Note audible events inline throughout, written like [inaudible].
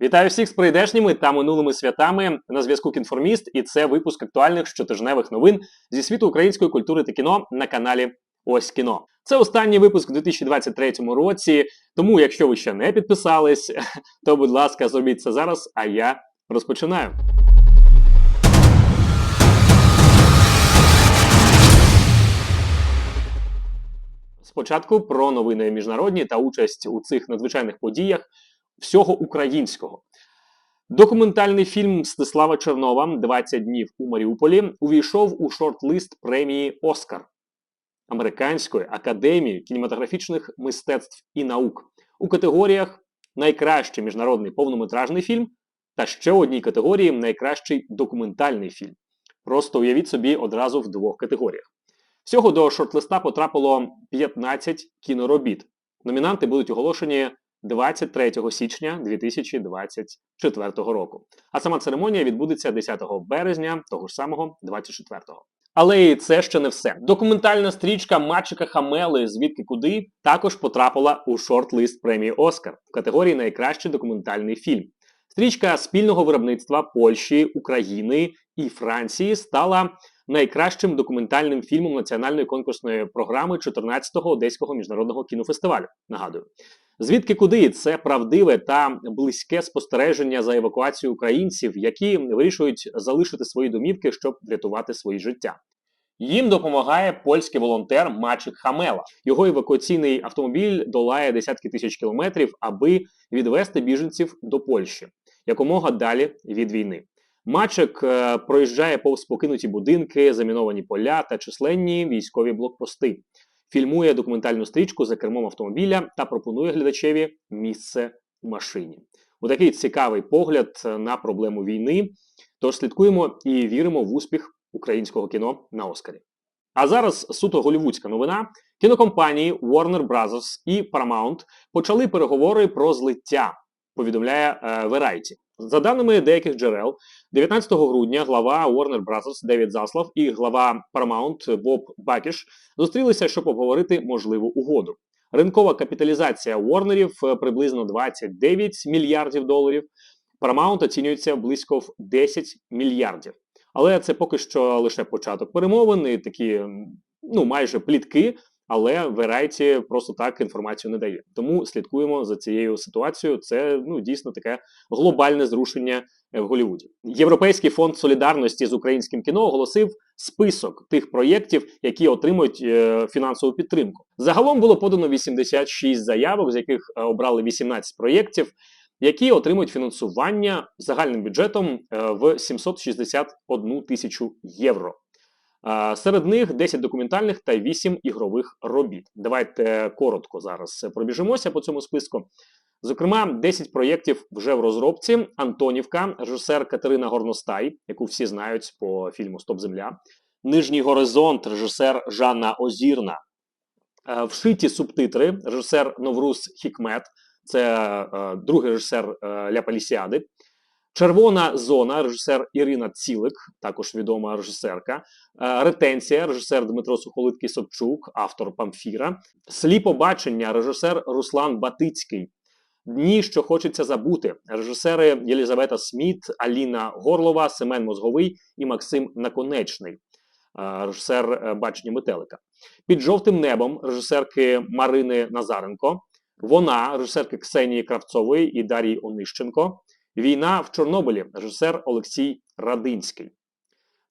Вітаю всіх з прийдешніми та минулими святами на зв'язку Кінформіст, і це випуск актуальних щотижневих новин зі світу української культури та кіно на каналі Ось кіно. Це останній випуск у 2023 році. Тому, якщо ви ще не підписались, [laughs] то будь ласка, зробіть це зараз. А я розпочинаю. Спочатку про новини міжнародні та участь у цих надзвичайних подіях всього українського. Документальний фільм Стислава Чернова «20 днів у Маріуполі увійшов у шорт-лист премії Оскар Американської академії кінематографічних мистецтв і наук у категоріях Найкращий міжнародний повнометражний фільм та ще одній категорії Найкращий документальний фільм. Просто уявіть собі одразу в двох категоріях. Всього до шорт-листа потрапило 15 кіноробіт. Номінанти будуть оголошені 23 січня 2024 року. А сама церемонія відбудеться 10 березня того ж самого 24-го. Але і це ще не все. Документальна стрічка Мачика Хамели Звідки куди також потрапила у шорт-лист премії Оскар в категорії Найкращий документальний фільм. Стрічка спільного виробництва Польщі, України і Франції стала найкращим документальним фільмом національної конкурсної програми 14-го Одеського міжнародного кінофестивалю. Нагадую. Звідки куди це правдиве та близьке спостереження за евакуацією українців, які вирішують залишити свої домівки, щоб врятувати свої життя. Їм допомагає польський волонтер Мачик Хамела. Його евакуаційний автомобіль долає десятки тисяч кілометрів, аби відвести біженців до Польщі якомога далі від війни. Мачик е, проїжджає повз покинуті будинки, заміновані поля та численні військові блокпости фільмує документальну стрічку за кермом автомобіля та пропонує глядачеві місце в машині. У такий цікавий погляд на проблему війни. Тож слідкуємо і віримо в успіх українського кіно на Оскарі. А зараз суто голівудська новина. Кінокомпанії Warner Bros. і Paramount почали переговори про злиття. Повідомляє е, Variety. За даними деяких джерел, 19 грудня глава Warner Bros. Девід Заслав і глава Paramount Боб Бакіш зустрілися, щоб обговорити можливу угоду. Ринкова капіталізація Warnerів приблизно 29 мільярдів доларів. Paramount оцінюється близько в 10 мільярдів. Але це поки що лише початок перемовин і такі ну майже плітки. Але Variety просто так інформацію не дає. Тому слідкуємо за цією ситуацією. Це ну дійсно таке глобальне зрушення в Голлівуді. Європейський фонд солідарності з українським кіно оголосив список тих проєктів, які отримують е, фінансову підтримку. Загалом було подано 86 заявок, з яких е, обрали 18 проєктів. Які отримують фінансування загальним бюджетом е, в 761 тисячу євро. Серед них 10 документальних та 8 ігрових робіт. Давайте коротко зараз пробіжимося по цьому списку. Зокрема, 10 проєктів вже в розробці. Антонівка, режисер Катерина Горностай, яку всі знають по фільму Стоп Земля. Нижній горизонт, режисер Жанна Озірна. Е, вшиті субтитри, режисер Новрус Хікмет, це е, другий режисер е, Ля Палісіади. Червона зона, режисер Ірина Цілик, також відома режисерка. Е, ретенція, режисер Дмитро Сухолиткий Собчук, автор Памфіра. Сліпобачення, режисер Руслан Батицький. Дні, що хочеться забути. Режисери Єлізавета Сміт, Аліна Горлова, Семен Мозговий і Максим Наконечний. Е, режисер е, бачення метелика. Під жовтим небом режисерки Марини Назаренко. Вона, режисерки Ксенії Кравцової і Дарії Онищенко. Війна в Чорнобилі, режисер Олексій Радинський.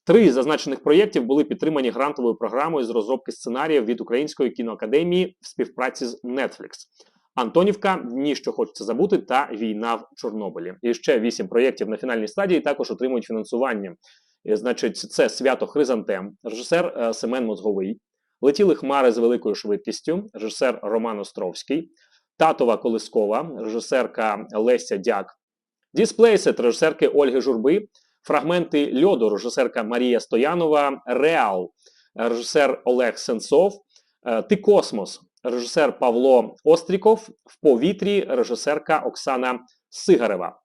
Три з зазначених проєктів були підтримані грантовою програмою з розробки сценаріїв від Української кіноакадемії в співпраці з Netflix. Антонівка, дні, що хочеться забути, та війна в Чорнобилі. І ще вісім проєктів на фінальній стадії також отримують фінансування. І, значить, це свято Хризантем, режисер е, Семен Мозговий, Летіли хмари з великою швидкістю, режисер Роман Островський, Татова Колискова, режисерка Леся Дяк Дісплейсет режисерки Ольги Журби, фрагменти льоду, режисерка Марія Стоянова, Реал, режисер Олег Сенцов, е, Ти Космос, режисер Павло Остріков, в повітрі, режисерка Оксана Сигарева.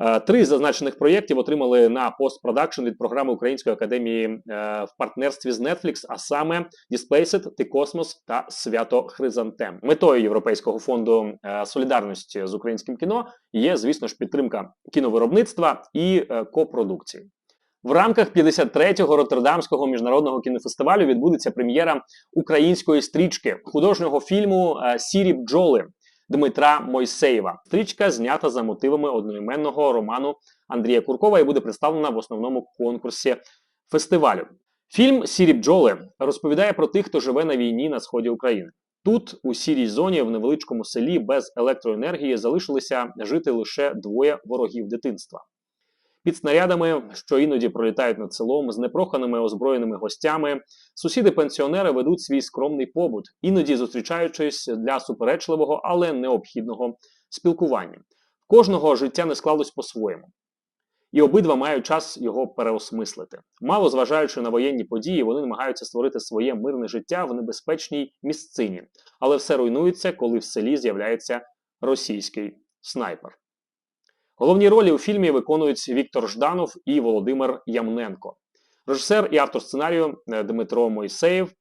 Е, Три з зазначених проєктів отримали на постпродакшн від програми Української академії е, в партнерстві з Netflix, а саме Displaced, Ти Космос та Свято Хризантем. Метою Європейського фонду е, солідарності з українським кіно є, звісно ж, підтримка кіновиробництва і копродукції. В рамках 53-го Роттердамського міжнародного кінофестивалю відбудеться прем'єра української стрічки художнього фільму Сірі бджоли Дмитра Мойсеєва. Стрічка знята за мотивами одноіменного роману Андрія Куркова і буде представлена в основному конкурсі фестивалю. Фільм Сірі бджоли розповідає про тих, хто живе на війні на сході України. Тут, у сірій зоні, в невеличкому селі без електроенергії, залишилися жити лише двоє ворогів дитинства. Під снарядами, що іноді пролітають над селом, з непроханими озброєними гостями, сусіди-пенсіонери ведуть свій скромний побут, іноді зустрічаючись для суперечливого, але необхідного спілкування. Кожного життя не склалось по-своєму. І обидва мають час його переосмислити. Мало зважаючи на воєнні події, вони намагаються створити своє мирне життя в небезпечній місцині, але все руйнується, коли в селі з'являється російський снайпер. Головні ролі у фільмі виконують Віктор Жданов і Володимир Ямненко. Режисер і автор сценарію е, Дмитро Мойсеєв,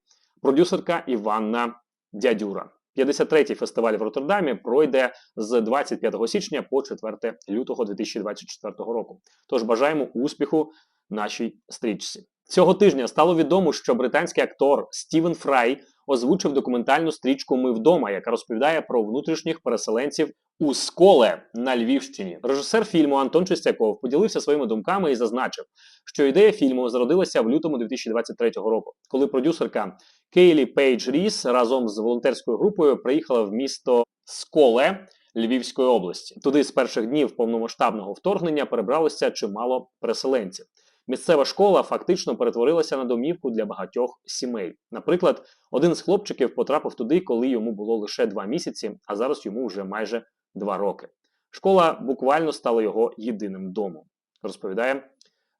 продюсерка Іванна Дядюра. 53-й фестиваль в Роттердамі пройде з 25 січня по 4 лютого 2024 року. Тож бажаємо успіху нашій стрічці. Цього тижня стало відомо, що британський актор Стівен Фрай озвучив документальну стрічку Ми вдома, яка розповідає про внутрішніх переселенців у Сколе на Львівщині. Режисер фільму Антон Чистяков поділився своїми думками і зазначив, що ідея фільму зародилася в лютому 2023 року, коли продюсерка Кейлі Пейдж Ріс разом з волонтерською групою приїхала в місто Сколе Львівської області. Туди з перших днів повномасштабного вторгнення перебралося чимало переселенців. Місцева школа фактично перетворилася на домівку для багатьох сімей. Наприклад, один з хлопчиків потрапив туди, коли йому було лише два місяці, а зараз йому вже майже два роки. Школа буквально стала його єдиним домом, розповідає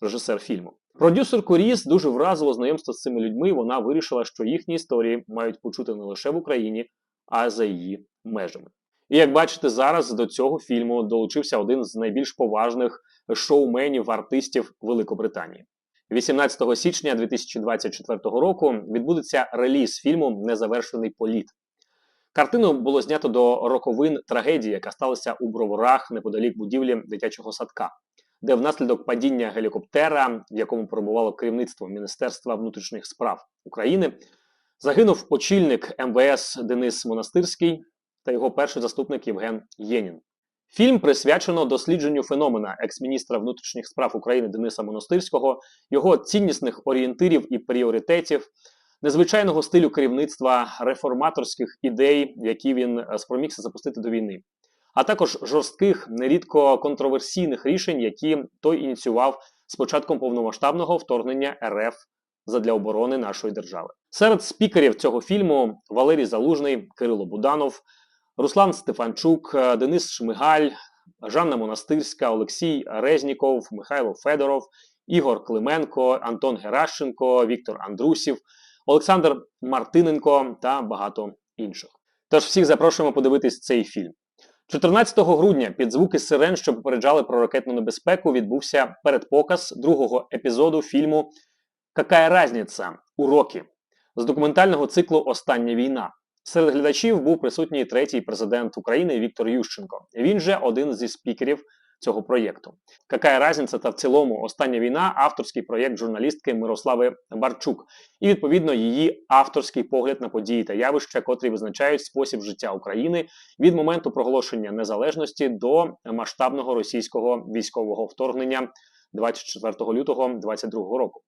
режисер фільму. Продюсерку Ріс дуже вразило знайомство з цими людьми. Вона вирішила, що їхні історії мають почути не лише в Україні, а за її межами. І як бачите, зараз до цього фільму долучився один з найбільш поважних шоуменів артистів Великобританії. 18 січня 2024 року відбудеться реліз фільму Незавершений політ. Картину було знято до роковин трагедії, яка сталася у броварах неподалік будівлі дитячого садка, де внаслідок падіння гелікоптера, в якому перебувало керівництво Міністерства внутрішніх справ України, загинув очільник МВС Денис Монастирський та його перший заступник Євген Єнін. Фільм присвячено дослідженню феномена екс-міністра внутрішніх справ України Дениса Монастирського, його ціннісних орієнтирів і пріоритетів, незвичайного стилю керівництва, реформаторських ідей, які він е, спромігся запустити до війни, а також жорстких, нерідко контроверсійних рішень, які той ініціював з початком повномасштабного вторгнення РФ задля оборони нашої держави. Серед спікерів цього фільму Валерій Залужний, Кирило Буданов. Руслан Стефанчук, е, Денис Шмигаль, Жанна Монастирська, Олексій Резніков, Михайло Федоров, Ігор Клименко, Антон Геращенко, Віктор Андрусів, Олександр Мартиненко та багато інших. Тож всіх запрошуємо подивитись цей фільм. 14 грудня під звуки сирен, що попереджали про ракетну небезпеку, відбувся передпоказ другого епізоду фільму Какая разниця? Уроки з документального циклу Остання війна. Серед глядачів був присутній третій президент України Віктор Ющенко. Він же один зі спікерів цього проєкту. Какая разниця та в цілому остання війна авторський проєкт журналістки Мирослави Барчук, і відповідно її авторський погляд на події та явища, котрі визначають спосіб життя України від моменту проголошення незалежності до масштабного російського військового вторгнення 24 лютого 2022 року.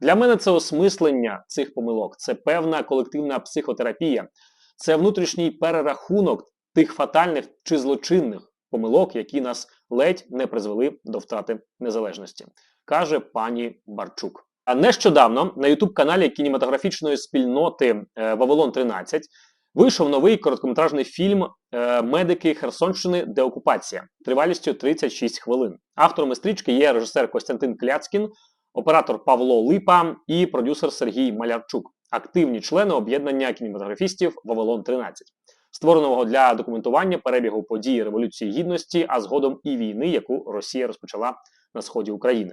Для мене це осмислення цих помилок, це певна колективна психотерапія, це внутрішній перерахунок тих фатальних чи злочинних помилок, які нас ледь не призвели до втрати незалежності, каже пані Барчук. А нещодавно на ютуб-каналі кінематографічної спільноти е, Вавилон 13 вийшов новий короткометражний фільм е, Медики Херсонщини Деокупація тривалістю 36 хвилин. Авторами стрічки є режисер Костянтин Кляцкін, оператор Павло Липа і продюсер Сергій Малярчук, активні члени об'єднання кінематографістів Вавилон 13. Створеного для документування перебігу подій Революції Гідності, а згодом і війни, яку Росія розпочала на сході України.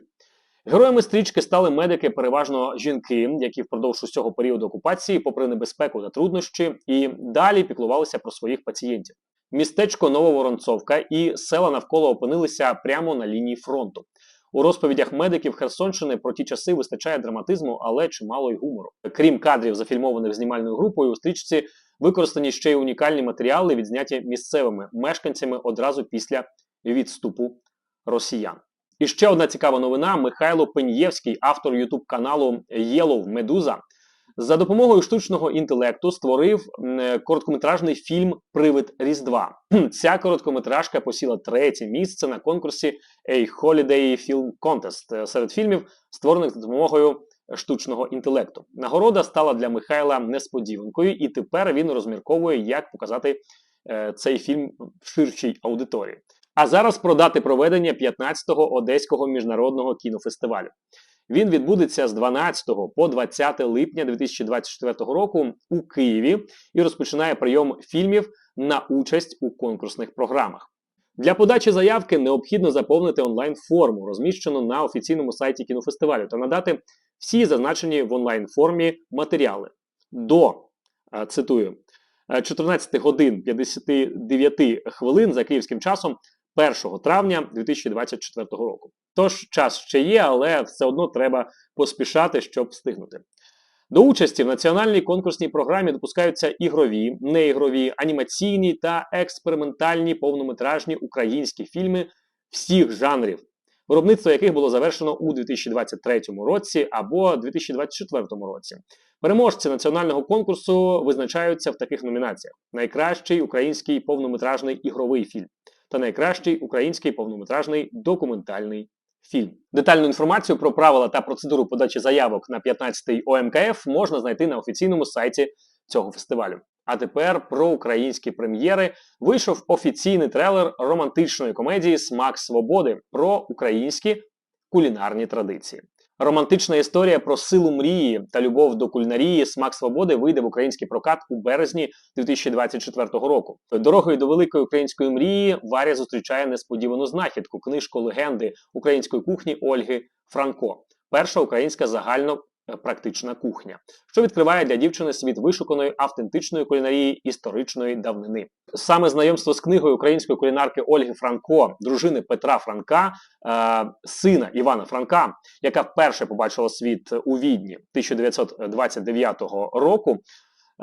Героями стрічки стали медики, переважно жінки, які впродовж усього періоду окупації, попри небезпеку та труднощі, і далі піклувалися про своїх пацієнтів. Містечко Нововоронцовка і села навколо опинилися прямо на лінії фронту. У розповідях медиків Херсонщини про ті часи вистачає драматизму, але чимало й гумору. Крім кадрів, зафільмованих знімальною групою, у стрічці використані ще й унікальні матеріали, відзняті місцевими мешканцями одразу після відступу росіян. І ще одна цікава новина: Михайло Пеньєвський, автор ютуб каналу Yellow Медуза, за допомогою штучного інтелекту створив короткометражний фільм Привид Різдва. Ця короткометражка посіла третє місце на конкурсі A Holiday Film Contest е, серед фільмів, створених за допомогою штучного інтелекту. Нагорода стала для Михайла несподіванкою, і тепер він розмірковує, як показати е, цей фільм в ширшій аудиторії. А зараз про дати проведення 15-го Одеського міжнародного кінофестивалю. Він відбудеться з 12 по 20 липня 2024 року у Києві і розпочинає прийом фільмів на участь у конкурсних програмах. Для подачі заявки необхідно заповнити онлайн-форму, розміщену на офіційному сайті кінофестивалю, та надати всі зазначені в онлайн-формі матеріали до е, цитую е, 14 годин 59 хвилин за київським часом 1 травня 2024 року. Тож час ще є, але все одно треба поспішати, щоб встигнути. До участі в національній конкурсній програмі допускаються ігрові, неігрові, анімаційні та експериментальні повнометражні українські фільми всіх жанрів, виробництво яких було завершено у 2023 році або 2024 році. Переможці національного конкурсу визначаються в таких номінаціях: найкращий український повнометражний ігровий фільм та найкращий український повнометражний документальний фільм. Детальну інформацію про правила та процедуру подачі заявок на 15-й ОМКФ можна знайти на офіційному сайті цього фестивалю. А тепер про українські прем'єри вийшов офіційний трейлер романтичної комедії Смак свободи про українські кулінарні традиції. Романтична історія про силу мрії та любов до кулінарії Смак свободи вийде в український прокат у березні 2024 року. Дорогою до великої української мрії Варя зустрічає несподівану знахідку книжку легенди української кухні Ольги Франко. Перша українська загально практична кухня, що відкриває для дівчини світ вишуканої автентичної кулінарії історичної давнини. Саме знайомство з книгою української кулінарки Ольги Франко, дружини Петра Франка, е, сина Івана Франка, яка вперше побачила світ у Відні 1929 року.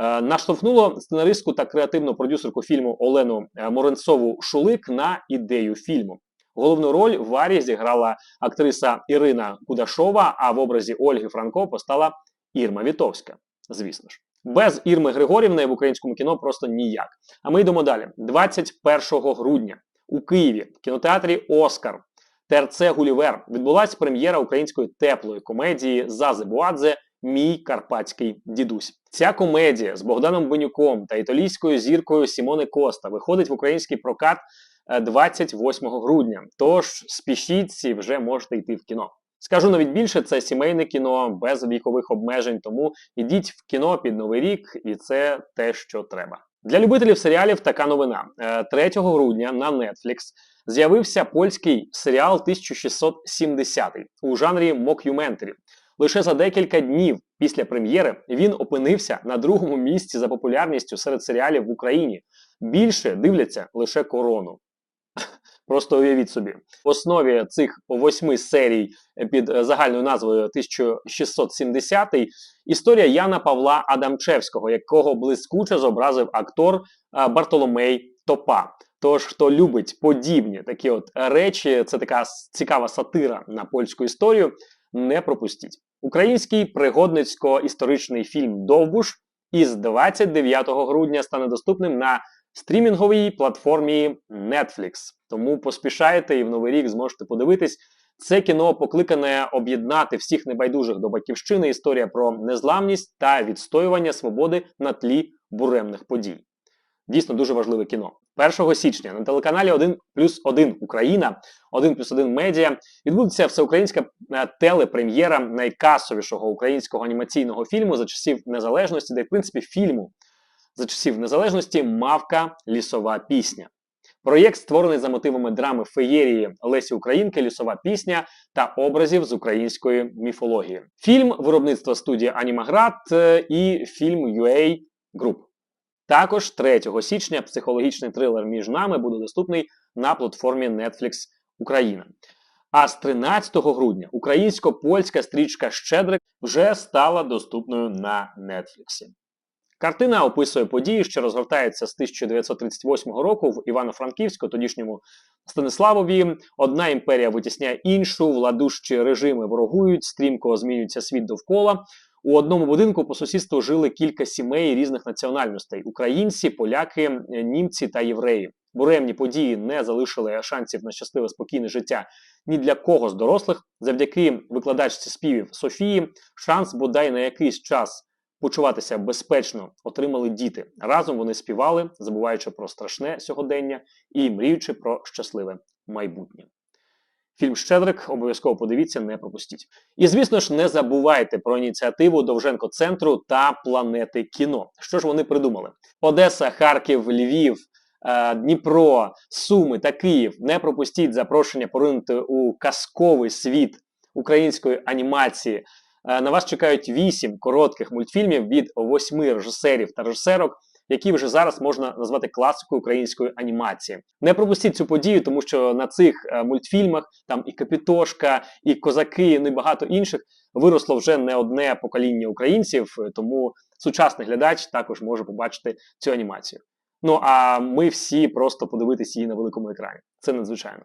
е, Наштовхнуло сценаристку та креативну продюсерку фільму Олену е, Моренцову Шулик на ідею фільму. Головну роль в Варі зіграла актриса Ірина Кудашова, а в образі Ольги Франко постала Ірма Вітовська. Звісно ж, без Ірми Григорівни в українському кіно просто ніяк. А ми йдемо далі. 21 грудня у Києві в кінотеатрі Оскар ТРЦ Гулівер відбулася прем'єра української теплої комедії Зази Буадзе Мій карпатський дідусь. Ця комедія з Богданом Бенюком та італійською зіркою Сімоне Коста виходить в український прокат 28 грудня. Тож спішіть і вже можете йти в кіно. Скажу навіть більше, це сімейне кіно без вікових обмежень, тому ідіть в кіно під новий рік, і це те, що треба. Для любителів серіалів така новина. Е, 3 грудня на Netflix з'явився польський серіал 1670 у жанрі мокюментарі. Лише за декілька днів після прем'єри він опинився на другому місці за популярністю серед серіалів в Україні. Більше дивляться лише корону. Просто уявіть собі, в основі цих восьми серій під е, загальною назвою 1670 історія Яна Павла Адамчевського, якого блискуче зобразив актор Бартоломей Топа. Тож, хто любить подібні такі от речі, це така цікава сатира на польську історію. Не пропустіть. Український пригодницько-історичний фільм Довбуш із 29 грудня стане доступним на стрімінговій платформі Netflix. Тому поспішайте і в новий рік зможете подивитись. Це кіно покликане об'єднати всіх небайдужих до батьківщини. Історія про незламність та відстоювання свободи на тлі буремних подій. Дійсно дуже важливе кіно. 1 січня на телеканалі 1 плюс 1 Україна, 1 плюс 1 медіа відбудеться всеукраїнська е, телепрем'єра найкасовішого українського анімаційного фільму за часів незалежності, де в принципі фільму за часів незалежності Мавка Лісова пісня. Проєкт створений за мотивами драми феєрії Лесі Українки, лісова пісня та образів з української міфології. Фільм виробництва студії Анімаград е, і фільм UA Group. Також 3 січня психологічний трилер між нами буде доступний на платформі Netflix Україна. А з 13 грудня українсько-польська стрічка Щедрик вже стала доступною на Нетфліксі. Картина описує події, що розгортаються з 1938 року в Івано-Франківську, тодішньому Станиславові. Одна імперія витісняє іншу, владущі режими ворогують, стрімко змінюється світ довкола. У одному будинку по сусідству жили кілька сімей різних національностей: українці, поляки, німці та євреї. Буремні події не залишили шансів на щасливе спокійне життя ні для кого з дорослих. Завдяки викладачці співів Софії, шанс бодай на якийсь час почуватися безпечно отримали діти. Разом вони співали, забуваючи про страшне сьогодення і мріючи про щасливе майбутнє. Фільм Щедрик обов'язково подивіться, не пропустіть. І звісно ж, не забувайте про ініціативу Довженко центру та планети кіно. Що ж вони придумали? Одеса, Харків, Львів, е, Дніпро, Суми та Київ. Не пропустіть запрошення поринути у казковий світ української анімації. Е, На вас чекають вісім коротких мультфільмів від восьми режисерів та режисерок, які вже зараз можна назвати класикою української анімації. Не пропустіть цю подію, тому що на цих е, мультфільмах там і Капітошка, і Козаки, і багато інших виросло вже не одне покоління українців, е, тому сучасний глядач також може побачити цю анімацію. Ну а ми всі просто подивитися її на великому екрані. Це надзвичайно.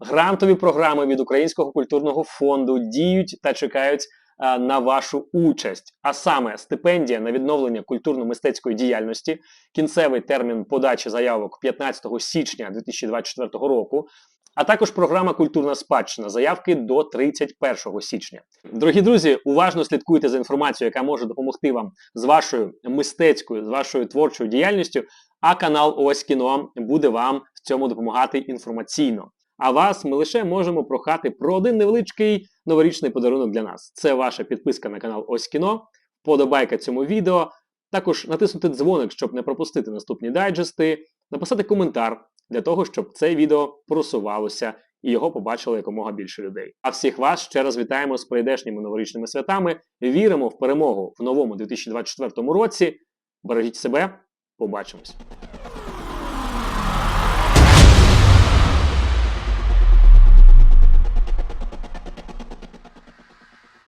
Грантові програми від Українського культурного фонду діють та чекають на вашу участь. А саме стипендія на відновлення культурно-мистецької діяльності, кінцевий термін подачі заявок 15 січня 2024 року. А також програма Культурна спадщина заявки до 31 січня. Дорогі друзі, уважно слідкуйте за інформацією, яка може допомогти вам з вашою мистецькою, з вашою творчою діяльністю. А канал Ось кіно буде вам в цьому допомагати інформаційно. А вас ми лише можемо прохати про один невеличкий новорічний подарунок для нас. Це ваша підписка на канал Ось кіно, подобайка цьому відео, також натиснути дзвоник, щоб не пропустити наступні дайджести, написати коментар для того, щоб це відео просувалося і його побачило якомога більше людей. А всіх вас ще раз вітаємо з прийдешніми новорічними святами. Віримо в перемогу в новому 2024 році. Бережіть себе, побачимось.